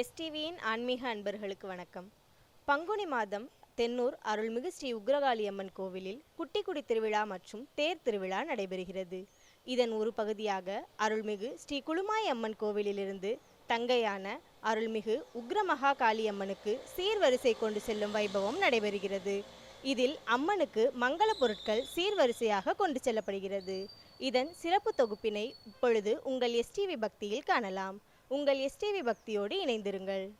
எஸ்டிவியின் ஆன்மீக அன்பர்களுக்கு வணக்கம். பங்குனி மாதம் தென்னூர் அருள்மிகு ஸ்ரீ உக்ரகாளி அம்மன் கோவிலில் குட்டிக்குடி திருவிழா மற்றும் தேர் திருவிழா நடைபெறுகிறது. இதன் ஒரு பகுதியாக அருள்மிகு ஸ்ரீ குளுமாய் அம்மன் கோவிலிலிருந்து தங்கையான அருள்மிகு உக்ரமகா காளி அம்மனுக்கு சீர்வரிசை கொண்டு செல்லும் வைபவம் நடைபெறுகிறது. இதில் அம்மனுக்கு மங்கள பொருட்கள் சீர்வரிசையாக கொண்டு செல்லப்படுகிறது. இதன் சிறப்பு தொகுப்பினை இப்பொழுது உங்கள் எஸ்டிவி பக்தியில் காணலாம். உங்கள் எஸ்டிவி பக்தியோடு இணைந்திருங்கள்.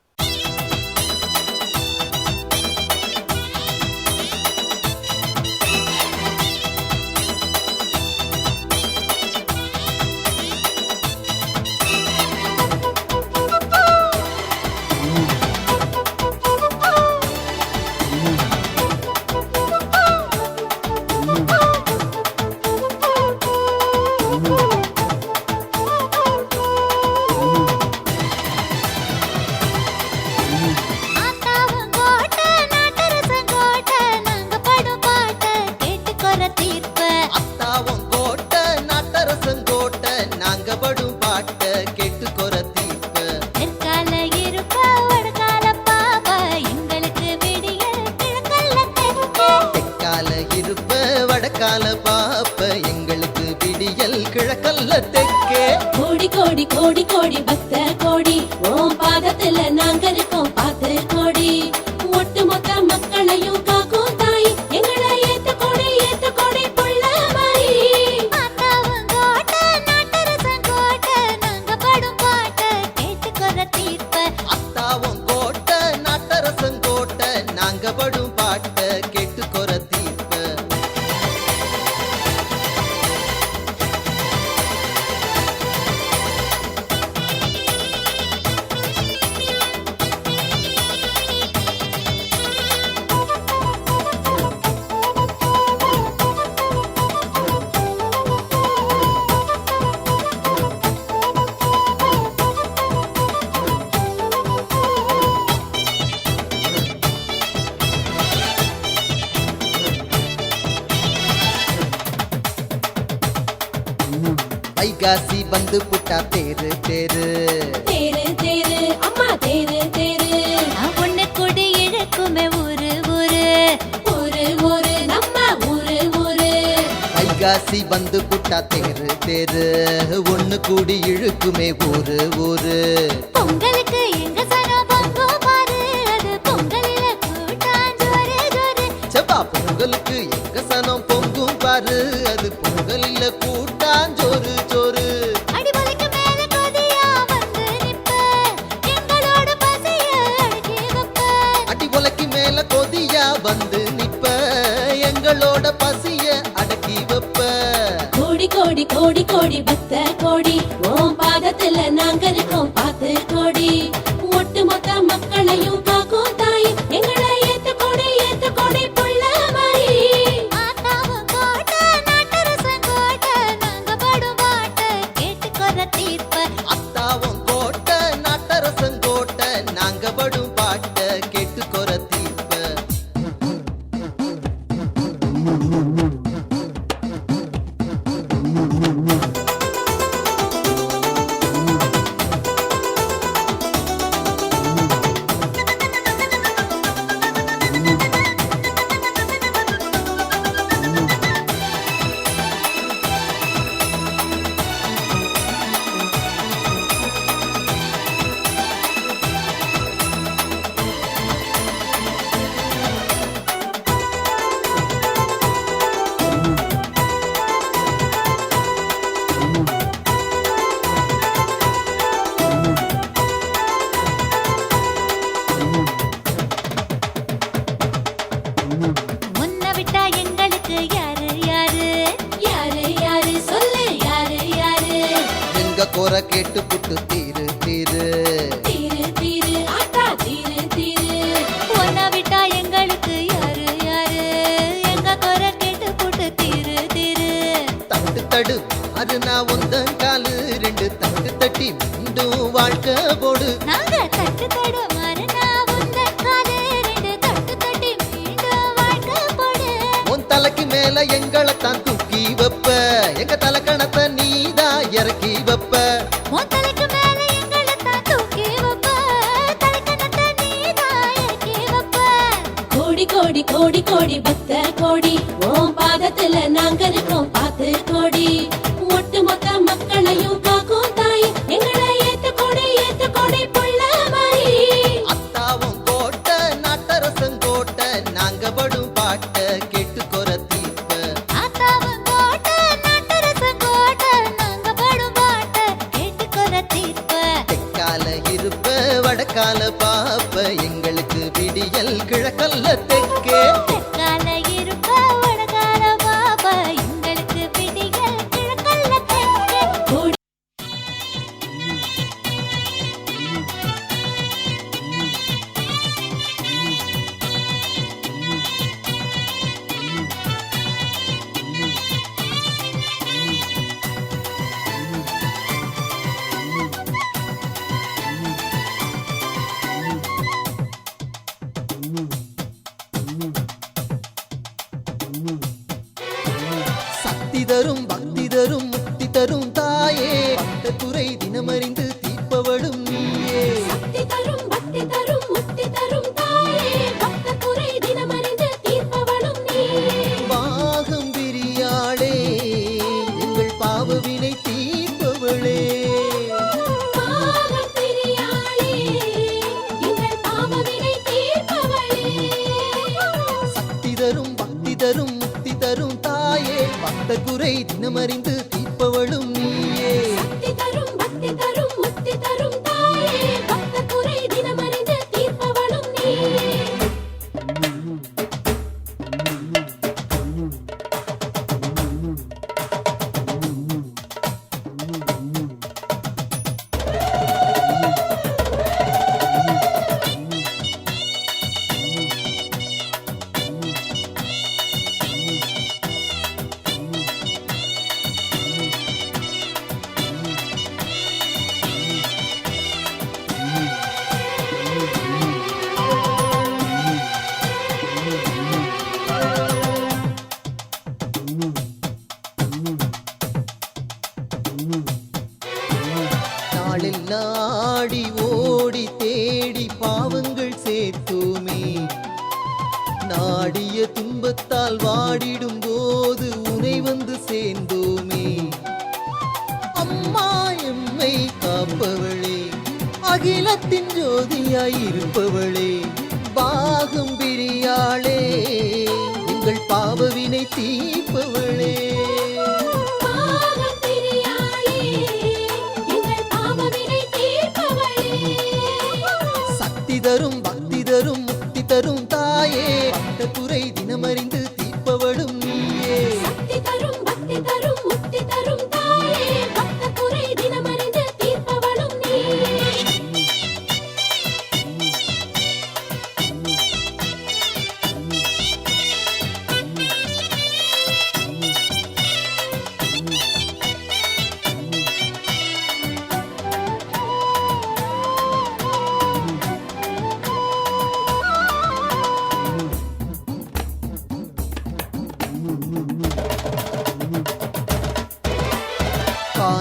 வந்து புட்டா தேரு தேரு. தேரு தேரு அம்மா தேரு தேரு. நான் ஒண்ணு கூடி இழுக்குமே ஊரு ஊரு. ஊரு ஊரு நம்ம ஊரு ஊரு. வைகாசி வந்து புட்டா தேரு தேரு. ஒண்ணு கூடி இழுக்குமே ஊரு ஊரு. பொங்கலுக்கு எங்க சனம் பொங்கும் பாரு. அது பொங்கலில கூட்டான் ஜோரு ஜோரு. செப்பா பொங்கலுக்கு எங்க சனம் பொங்கும் பாரு. அது பொங்கலில் கூட்டாஞ்சோறு கோடி கோடி கோடி பக்த கோடி. ஓம் பாதத்துல நாங்க இருக்கோம் பார்த்து கோடி. கேட்டு போட்டு தீரு தீரு. தடு அது நான் உந்தன் காலு. ரெண்டு தட்டு தட்டி மீண்டும் வாழ்க்கை போடு. நாங்க தட்டு தடு உன் தலைக்கு மேல எங்களை தான் தூக்கி வைப்ப. எங்க தலை கிழக்கல்ல தரும் பக்தி தரும் முக்தி தரும் தாயே. பக்த குறை தினமறிந்து தீர்ப்பவளும் நீயே. சக்தி தரும் பக்தி தரும் முக்தி தரும் தாயே. பக்த குறை தினமறிந்து தீர்ப்பவளும் நீயே. பாகம் பிரியாளே எங்கள் பாவவினை தீர்ப்பவளே. குறை அகிலத்தின் ஜோதியாய் இருப்பவளே பாகம் பிரியாளே எங்கள் பாவவினை தீர்ப்பவளே. சக்தி தரும் பக்தி தரும் முக்தி தரும் தாயே பக்த குறை தினமறிந்து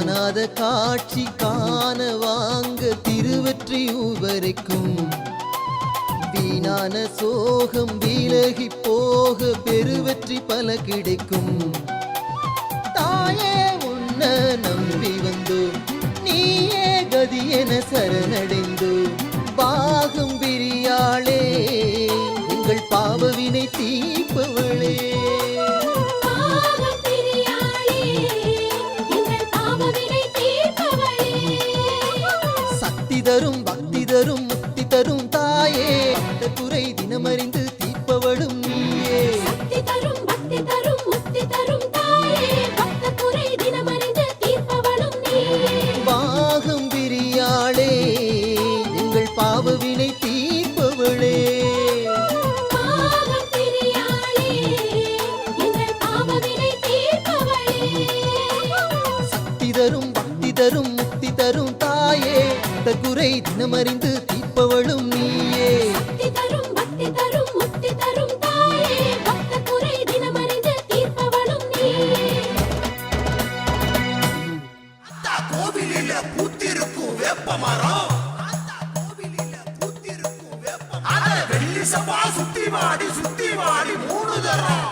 காணாத காட்சி காண வாங்க திருவற்றி உவரைக்கும் வீணான சோகம் விலகி போக பெருவற்றி பல கிடைக்கும். தாயே உன்ன நம்பி வந்தோ நீயே கதி என சரணடைந்தோ பாகம் பிரியாளே எங்கள் பாவவினை தீப்பவளே. தரும் பக்தி தரும் முக்தி தரும் தாயே. பக்த குறை தினமறிந்து தீர்ப்பவளும் நீயே. சக்தி தரும் பக்தி தரும் முக்தி தரும் தாயே. பக்த குறை தினமறிந்து தீர்ப்பவளும் நீயே. பாகம் பிரியாளே எங்கள் பாவவினை தீர்ப்பவளே. தரும் பக்தி தரும் முக்தி தரும் தாயே. பக்த குறை தினமறிந்து தீர்ப்பவளும் நீயே. சக்தி தரும் பக்தி தரும் முக்தி தரும் தாயே. பக்த குறை தினமறிந்து தீர்ப்பவளும் நீயே. கோவிலில பூத்திருக்கும் வேப்ப மரம். அத வெள்ளி சபா சுத்தி சுத்தி வாடி மூணு தரம்.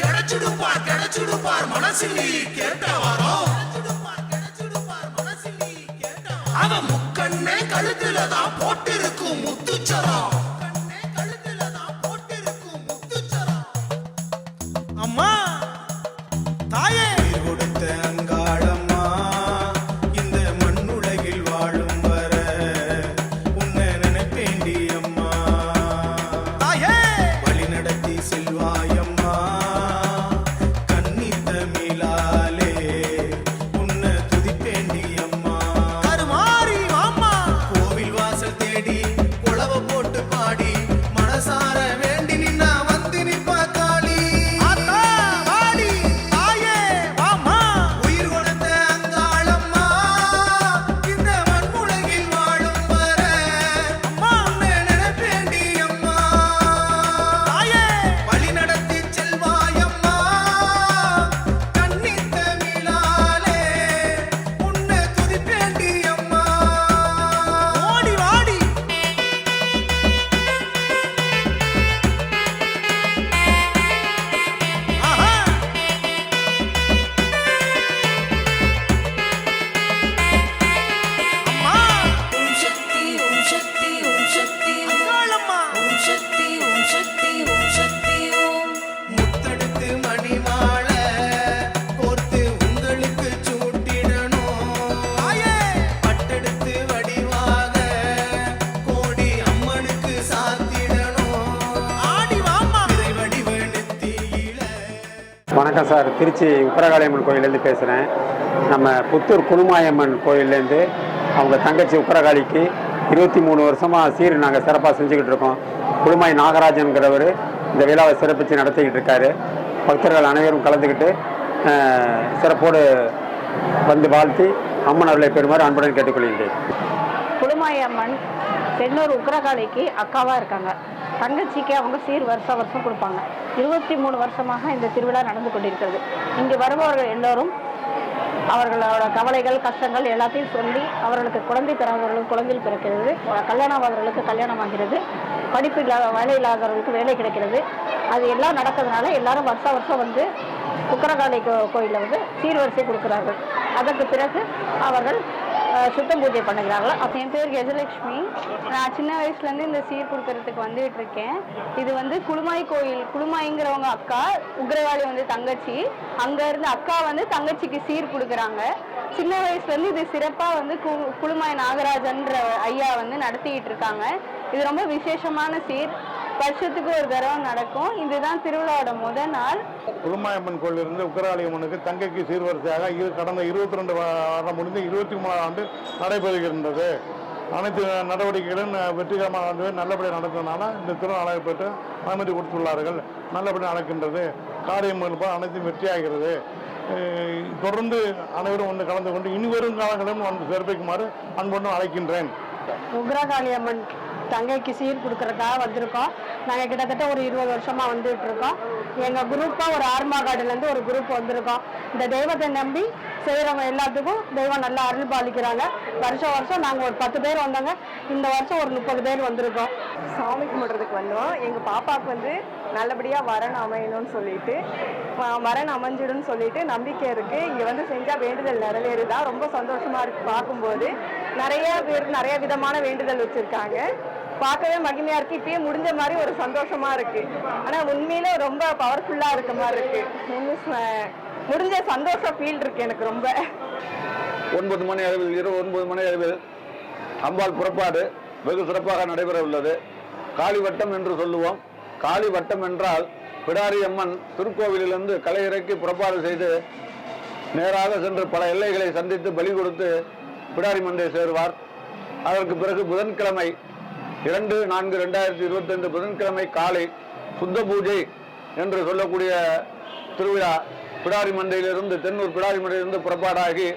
கிடைச்சிடுப்பார் கிடைச்சிடுப்பார் மனசில் நீ கேட்ட கழுத்துல தான் போட்டிருக்கும் முத்து. வணக்கம் சார். திருச்சி உக்கரகாளியம்மன் கோயிலேருந்து பேசுகிறேன் நம்ம புத்தூர் குழுமாயம்மன் கோயிலேருந்து அவங்க தங்கச்சி உக்கரகாளிக்கு இருபத்தி மூணு வருஷமாக சீர் நாங்கள் சிறப்பாக செஞ்சுக்கிட்டு இருக்கோம். குழுமாய் நாகராஜன்கிறவர் இந்த விழாவை சிறப்பித்து நடத்திக்கிட்டு இருக்காரு. பக்தர்கள் அனைவரும் கலந்துக்கிட்டு சிறப்போடு வந்து வாழ்த்தி அம்மன் அருளை பெறுமாறு அன்புடன் கேட்டுக்கொள்கின்றேன். குழுமாயம்மன் அம்மன் தென்னூர் உக்ரகாளிக்கு அக்காவாக இருக்காங்க. தங்கச்சிக்கு அவங்க சீர் வருஷ வருஷம் கொடுப்பாங்க. இருபத்தி மூணு வருஷமாக இந்த திருவிழா நடந்து கொண்டிருக்கிறது. இங்கு வருபவர்கள் எல்லோரும் அவர்களோட கவலைகள் கஷ்டங்கள் எல்லாத்தையும் சொல்லி அவர்களுக்கு குழந்தை பெறாதவர்களுக்கு குழந்தை பிறக்கிறது. கல்யாணமாதவர்களுக்கு கல்யாணம் ஆகிறது படிப்பு இல்லாத வேலை இல்லாதவர்களுக்கு வேலை கிடைக்கிறது. அது எல்லாம் நடக்கிறதுனால எல்லாரும் வருஷம் வருஷம் வந்து உக்கரகாளி கோ- வந்து சீர்வரிசை கொடுக்குறார்கள். அதற்கு பிறகு அவர்கள் சுத்தம் சுத்த பூஜை பண்ணுகிறார்கள். அப்போ என் பேர் கஜலட்சுமி. நான் சின்ன வயசுலேருந்து இந்த சீர் கொடுக்கறதுக்கு வந்துட்டு இருக்கேன். இது வந்து குளுமாய் கோயில் குளுமாய்ங்கிறவங்க அக்கா உக்ரவாளி வந்து தங்கச்சி. அங்கேருந்து அக்கா வந்து தங்கச்சிக்கு சீர் கொடுக்குறாங்க. சின்ன வயசுலேருந்து இது சிறப்பாக வந்து கு குளுமாய் நாகராஜன்ற ஐயா வந்து நடத்திக்கிட்டு இருக்காங்க. இது ரொம்ப விசேஷமான சீர். வருஷத்துக்கு ஒரு தடவை நடக்கும். இதுதான் திருவிழாவோட முதல் நாள். குருமாயம்மன் கோயிலிருந்து உக்கராளி அம்மனுக்கு தங்கைக்கு சீர்வரிசையாக இரு கடந்த இருபத்தி ரெண்டு வாரம் முடிந்து இருபத்தி மூணாம் ஆண்டு நடைபெறுகின்றது. அனைத்து நடவடிக்கைகளும் வெற்றிகரமாக நல்லபடியாக நடந்ததுனால இந்த திருநாளை பெற்று அனுமதி கொடுத்துள்ளார்கள். நல்லபடியாக நடக்கின்றது. காரியம் அனைத்தும் வெற்றியாகிறது. தொடர்ந்து அனைவரும் வந்து கலந்து கொண்டு இனி வரும் காலங்களிலும் வந்து சிறப்பிக்குமாறு அன்புடன் அழைக்கின்றேன். உக்ரகாளி அம்மன் தங்கைக்கு சீர் கொடுக்கறதுக்காக வந்திருக்கோம். நாங்கள் கிட்டத்தட்ட ஒரு இருபது வருஷமாக வந்துட்டு இருக்கோம். எங்கள் குரூப்பாக ஒரு ஆர்மா ஆர்மாகாடுலேருந்து ஒரு குரூப் வந்திருக்கோம். இந்த தெய்வத்தை நம்பி செய்கிறவங்க எல்லாத்துக்கும் தெய்வம் நல்லா அருள் பாலிக்கிறாங்க. வருஷம் வருஷம் நாங்கள் ஒரு பத்து பேர் வந்தோங்க. இந்த வருஷம் ஒரு முப்பது பேர் வந்திருக்கோம். சாமி கும்பிட்றதுக்கு வந்தோம். எங்கள் பாப்பாவுக்கு வந்து நல்லபடியாக வரன் அமையணும்னு சொல்லிட்டு ஆஹ் வரன் அமைஞ்சிடும்னு சொல்லிட்டு நம்பிக்கை இருக்குது இங்கே வந்து செஞ்சால் வேண்டுதல் நிறைவேறுதா? ரொம்ப சந்தோஷமாக இருக்கு பார்க்கும்போது. நிறைய பேர் நிறைய விதமான வேண்டுதல் வச்சுருக்காங்க. பார்க்கவே மகிமையாக இருக்குது இப்பயே முடிஞ்ச மாதிரி ஒரு சந்தோஷமாக இருக்குது ஆனால் உண்மையில ரொம்ப பவர்ஃபுல்லாக இருக்க மாதிரி இருக்குது முடிஞ்ச சந்தோஷம் ஃபீல் இருக்குது எனக்கு ரொம்ப. ஒன்பது மணி அளவில் இரவு ஒன்பது மணி அளவில் அம்பாள் புறப்பாடு வெகு சிறப்பாக நடைபெற உள்ளது. காளி வட்டம் என்று சொல்லுவோம். காளி வட்டம் என்றால் பிடாரி அம்மன் திருக்கோவிலிருந்து கலை இறக்கி புறப்பாடு செய்து நேராக சென்று பல எல்லைகளை சந்தித்து பலி கொடுத்து பிடாரி மந்தை சேருவார். அதற்கு பிறகு புதன்கிழமை இரண்டு நான்கு ரெண்டாயிரத்தி இருபத்தைந்து புதன்கிழமை காலை சுத்த பூஜை என்று சொல்லக்கூடிய திருவிழா பிடாரி மண்டையிலிருந்து தென்னூர் பிடாரி மண்டையிலிருந்து புறப்பாடாகி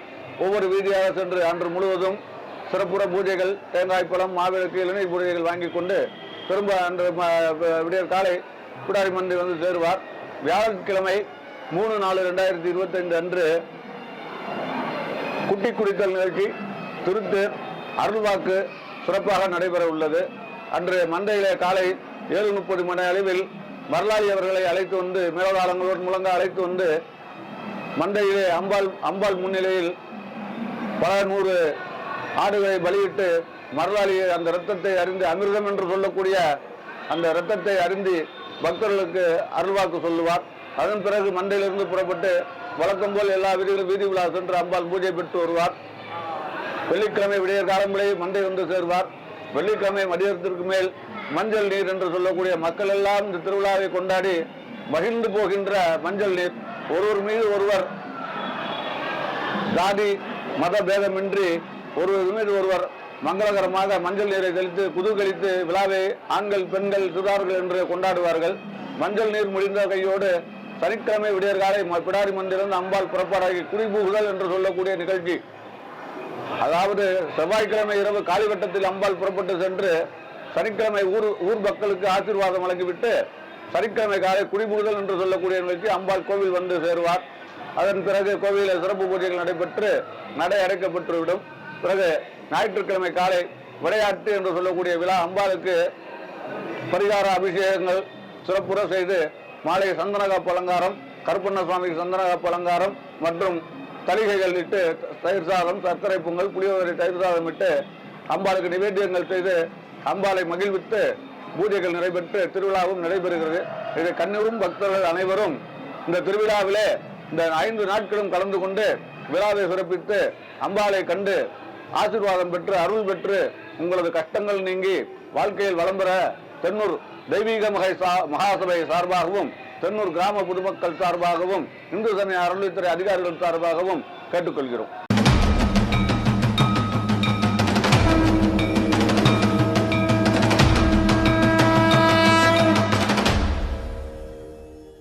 ஒவ்வொரு வீதியாக சென்று அன்று முழுவதும் சிறப்புற பூஜைகள் தேங்காய் பழம் மாவிளக்கு இளநீர் பூஜைகள் வாங்கி கொண்டு திரும்ப அன்று விடியற் காலை பிடாரி மண்டை வந்து சேருவார். வியாழக்கிழமை மூணு நாலு ரெண்டாயிரத்தி இருபத்தைந்து அன்று குட்டி குடித்தல் நிகழ்ச்சி திருத்தேர் அருள்வாக்கு சிறப்பாக நடைபெற உள்ளது. அன்று மந்தையிலே காலை ஏழு முப்பது மணி அளவில் வரலாறு அவர்களை அழைத்து வந்து மேலதாளங்களோடு முழங்க அழைத்து வந்து மந்தையிலே அம்பாள் அம்பாள் முன்னிலையில் பல நூறு ஆடுகளை பலியிட்டு மரலாளி அந்த இரத்தத்தை அறிந்து அமிர்தம் என்று சொல்லக்கூடிய அந்த இரத்தத்தை அறிந்து பக்தர்களுக்கு அருள்வாக்கு சொல்லுவார். அதன் பிறகு மண்டையிலிருந்து புறப்பட்டு வழக்கம் போல் எல்லா வீதிகளும் வீதி விழா சென்று அம்பாள் பூஜை பெற்று வருவார். வெள்ளிக்கிழமை விடியற் காலங்களே மண்டை வந்து சேர்வார். வெள்ளிக்கிழமை மதியத்திற்கு மேல் மஞ்சள் நீர் என்று சொல்லக்கூடிய மக்கள் எல்லாம் இந்த திருவிழாவை கொண்டாடி மகிழ்ந்து போகின்ற மஞ்சள் நீர். ஒருவர் மீது ஒருவர் ஜாதி மத பேதமின்றி ஒருவர் மீது ஒருவர் மங்களகரமாக மஞ்சள் நீரை தெளித்து குதூகலித்து விழாவை ஆண்கள் பெண்கள் சிறார்கள் என்று கொண்டாடுவார்கள். மஞ்சள் நீர் முடிந்த கையோடு சனிக்கிழமை விடியற்காலை ம- பிடாரி மந்திரம் அம்பாள் புறப்பாடாகி குறிபூகுதல் என்று சொல்லக்கூடிய நிகழ்ச்சி. அதாவது செவ்வாய்க்கிழமை இரவு காலிவட்டத்தில் அம்பாள் புறப்பட்டு சென்று சனிக்கிழமை ஊர் ஊர் மக்களுக்கு ஆசீர்வாதம் வழங்கிவிட்டு சனிக்கிழமை காலை குடிமுதல் என்று சொல்லக்கூடிய நிகழ்ச்சி அம்பாள் கோவில் வந்து சேருவார். அதன் பிறகு கோவிலில் சிறப்பு பூஜைகள் நடைபெற்று நடை அடைக்கப்பட்டுவிடும். பிறகு ஞாயிற்றுக்கிழமை காலை விளையாட்டு என்று சொல்லக்கூடிய விழா அம்பாளுக்கு பரிகார அபிஷேகங்கள் சிறப்புற செய்து மாலை சந்தனகாப்பு அலங்காரம் கருப்பண்ண சுவாமிக்கு சந்தனகாப்பு அலங்காரம் மற்றும் தலிகைகள் இட்டு தயிர் சாதம் சர்க்கரை பொங்கல் புளியோதரை தயிர் சாதம் இட்டு அம்பாளுக்கு நிவேத்தியங்கள் செய்து அம்பாளை மகிழ்வித்து பூஜைகள் நடைபெற்று திருவிழாவும் நடைபெறுகிறது. இதை கண்ணூரும் பக்தர்கள் அனைவரும் இந்த திருவிழாவிலே இந்த ஐந்து நாட்களும் கலந்து கொண்டு விழாவை சிறப்பித்து அம்பாளை கண்டு ஆசீர்வாதம் பெற்று அருள் பெற்று உங்களது கஷ்டங்கள் நீங்கி வாழ்க்கையில் வளம் பெற தென்னூர் தெய்வீக மகை சா- மகாசபை சார்பாகவும் தென்னூர் கிராம பொதுமக்கள் சார்பாகவும் இந்து சமய அறநிலைத்துறை அதிகாரிகள் சார்பாகவும் கேட்டுக்கொள்கிறோம்.